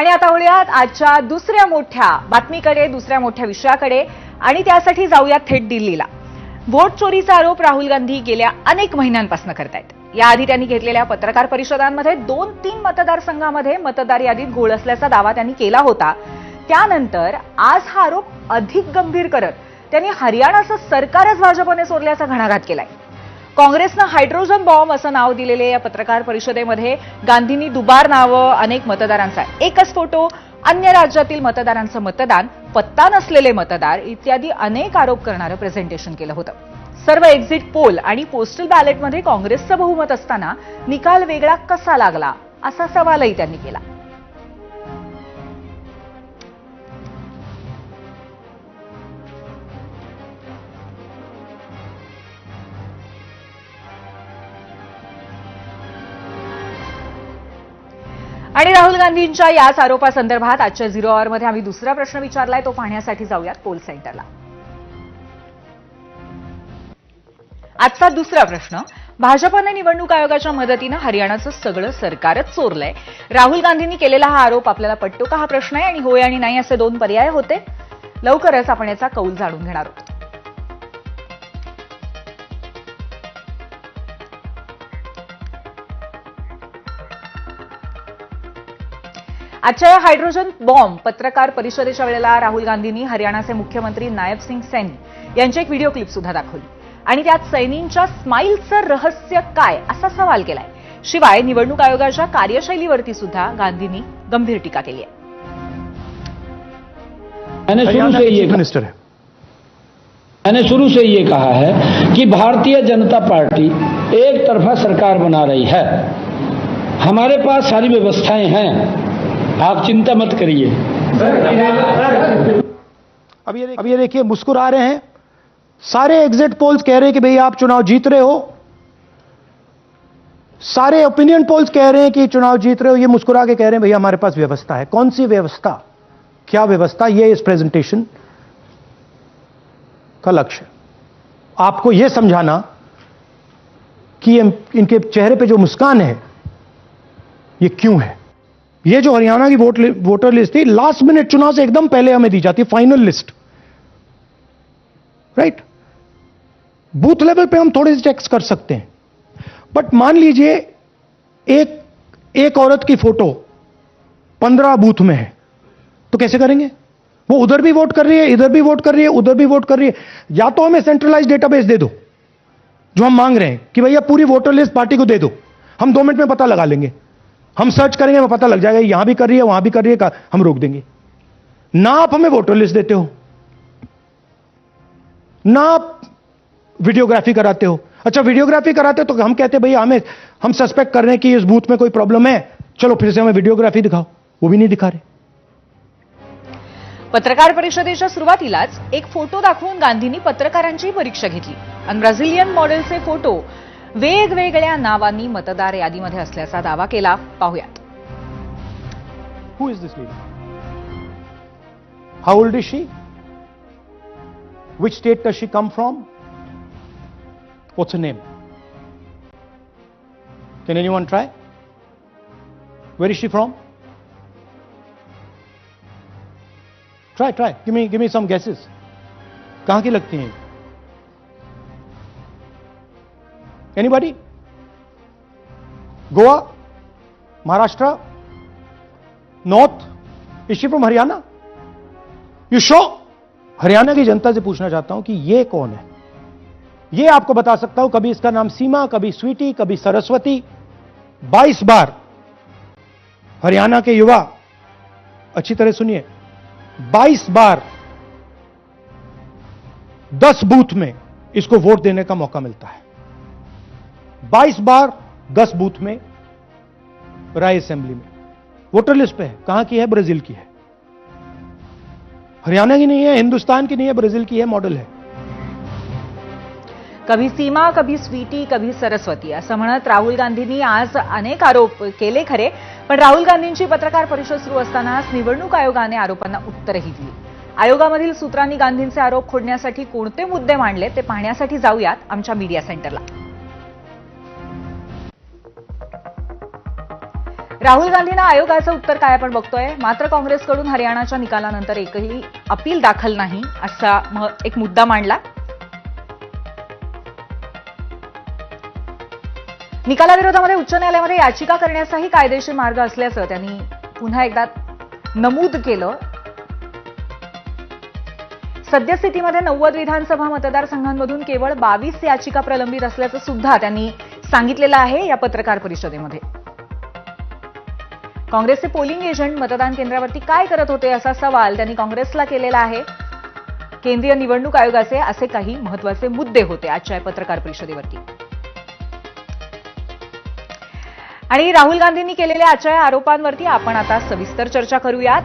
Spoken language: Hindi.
आणि आता वळूयात आजच्या दुसऱ्या मोठ्या बातमीकडे दुसऱ्या मोठ्या विषयाकडे. आणि त्यासाठी जाऊयात थेट दिल्लीला. व्होट चोरीचा आरोप राहुल गांधी गेल्या अनेक महिन्यांपासून करतायत. याआधी त्यांनी घेतलेल्या पत्रकार परिषदांमध्ये दोन तीन मतदारसंघामध्ये मतदार यादीत घोळ असल्याचा दावा त्यांनी केला होता. त्यानंतर आज हा आरोप अधिक गंभीर करत त्यांनी हरियाणाचं सरकारच भाजपने चोरल्याचा घणाघात केलाय. काँग्रेसनं हायड्रोजन बॉम्ब असं नाव दिलेले या पत्रकार परिषदेमध्ये गांधींनी दुबार नावं अनेक मतदारांचा एकच फोटो अन्य राज्यातील मतदारांचं मतदान पत्ता नसलेले मतदार इत्यादी अनेक आरोप करणारं प्रेझेंटेशन केलं होतं. सर्व एक्झिट पोल आणि पोस्टल बॅलेटमध्ये काँग्रेसचं बहुमत असताना निकाल वेगळा कसा लागला असा सवालही त्यांनी केला. आणि राहुल गांधींच्या याच आरोपासंदर्भात आजच्या झिरो आवरमध्ये आम्ही दुसरा प्रश्न विचारलाय तो पाहण्यासाठी जाऊयात पोल सेंटरला आजचा दुसरा प्रश्न भाजपने निवडणूक आयोगाच्या मदतीनं हरियाणाचं सगळं सरकारच चोरलंय. राहुल गांधींनी केलेला हा आरोप आपल्याला पटतो का? हा प्रश्न आहे आणि होय आणि नाही असे दोन पर्याय होते. लवकरच आपण याचा कौल जाणून घेणार आहोत. आजच्या या हायड्रोजन बॉम्ब पत्रकार परिषदेच्या वेळेला राहुल गांधींनी हरियाणाचे मुख्यमंत्री नायब सिंग सैनी यांची एक व्हिडिओ क्लिप सुद्धा दाखवली. आणि त्यात सैनींच्या स्माईलचं रहस्य काय असा सवाल केलाय. शिवाय निवडणूक आयोगाच्या कार्यशैलीवरती सुद्धा गांधींनी गंभीर टीका केली आहे. मैंने शुरू से के ये मिनिस्टर है। मैंने शुरू से ये कहा है कि भारतीय जनता पार्टी एक तरफा सरकार बना रही है। हमारे पास सारी व्यवस्थाएँ हैं। आप चिंता मत करिए। अब ये अब ये देखिए, मुस्कुरा रहे हैं। सारे एग्जिट पोल्स कह रहे हैं कि भाई आप चुनाव जीत रहे हो। सारे ओपिनियन पोल्स कह रहे हैं कि चुनाव जीत रहे हो। ये मुस्कुरा के कह रहे हैं भैया हमारे पास व्यवस्था है। कौन सी व्यवस्था? क्या व्यवस्था? ये इस प्रेजेंटेशन का लक्ष्य। आपको यह समझाना कि इनके चेहरे पे जो मुस्कान है, ये क्यों है? ये जो हरियाणा की वोट लि- वोटर लिस्ट थी लास्ट मिनट चुनाव से एकदम पहले हमें दी जाती final list right booth level पे हम थोड़े से चेक्स कर सकते हैं। बट मान लीजिए, एक एक औरत की फ़ोटो पंद्रह बूथ में है तो कैसे करेंगे? वो उधर भी वोट कर रही है, इधर भी वोट कर रही है, उधर भी वोट कर रही है। या तो हमें सेंट्रलाइज डेटाबेस दे दो, जो हम मांग रहे हैं कि भैया पूरी वोटर लिस्ट पार्टी को दे दो। हम दो मिनट में पता लगा लेंगे। हम सर्च करेंगे, हमें पता लग जाएगा यहाँ भी कर रही है, वहाँ भी कर रही है हम रोक देंगे। ना आप हमें वोटर लिस्ट देते हो। ना आप वीडियोग्राफी कराते हो। अच्छा वीडियोग्राफी कराते हो तो हम कहते भैया, हमें, हम सस्पेक्ट कर रहे हैं कि इस बूथ में कोई प्रॉब्लम है। चलो, फिर से हमें वीडियोग्राफी दिखाओ। वो भी नहीं दिखा रहे। पत्रकार परिषदेच्या सुरुवातीलाच एक फ़ोटो दाखवून गांधींनी पत्रकारांची परीक्षा घेतली. आणि ब्राझिलियन मॉडेलचे फ़ोटो वेगवेगळ्या नावांनी मतदार यादीमध्ये असल्याचा दावा केला पाहुयात Who is this lady? How old is she? Which state does she come from? What's her name? Can anyone try? Where is she from? Try, try. Give me, give me some guesses. कहाँ की लगती हैं anybody Goa Maharashtra north east from Haryana you show Haryana की जनता से पूछना चाहता हूँ कि ये कौन है? ये आपको बता सकता हूँ, कभी इसका नाम सीमा, कभी स्वीटी, कभी सरस्वती। 22 बार हरियाणा के युवा, अच्छी तरह सुनिए 22 बार 10 बूथ में इसको वोट देने का मौका मिलता है। 22 बार 10 बूथ में राय असेंबली में। वोटर लिस्ट पे है। कहां की है? ब्राजील की है। हरियाणा की नहीं है हिंदुस्तान की नहीं है ब्राजील की है मॉडल है। कभी सीमा कभी स्वीटी कभी सरस्वती। असं म्हणत राहुल गांधींनी आज अनेक आरोप केले खरे पण राहुल गांधींची पत्रकार परिषद सुरू असतानाच निवडणूक आयोगाने आरोपांना उत्तरही दिली. आयोगामधील सूत्रांनी गांधींचे आरोप खोडण्यासाठी कोणते मुद्दे मांडले ते पाहण्यासाठी जाऊयात आमच्या मीडिया सेंटरला. राहुल गांधींना आयोगाचं उत्तर काय आपण बघतोय? मात्र काँग्रेसकडून हरियाणाच्या निकालानंतर एकही अपील दाखल नाही असा एक मुद्दा मांडला. निकालाविरोधामध्ये उच्च न्यायालयामध्ये याचिका करण्याचाही कायदेशीर मार्ग असल्याचं त्यांनी पुन्हा एकदा नमूद केलं. सद्यस्थितीमध्ये नव्वद विधानसभा मतदारसंघांमधून केवळ बावीस याचिका प्रलंबित असल्याचं सुद्धा त्यांनी सांगितलेलं आहे या पत्रकार परिषदेमध्ये. काँग्रेसचे पोलिंग एजंट मतदान केंद्रावरती काय करत होते असा सवाल त्यांनी काँग्रेसला केलेला आहे. केंद्रीय निवडणूक आयोगाचे असे काही महत्त्वाचे मुद्दे होते आजच्या पत्रकार परिषदेवरती. आणि राहुल गांधींनी केलेल्या आजच्या आरोपांवरती आपण आता सविस्तर चर्चा करूयात.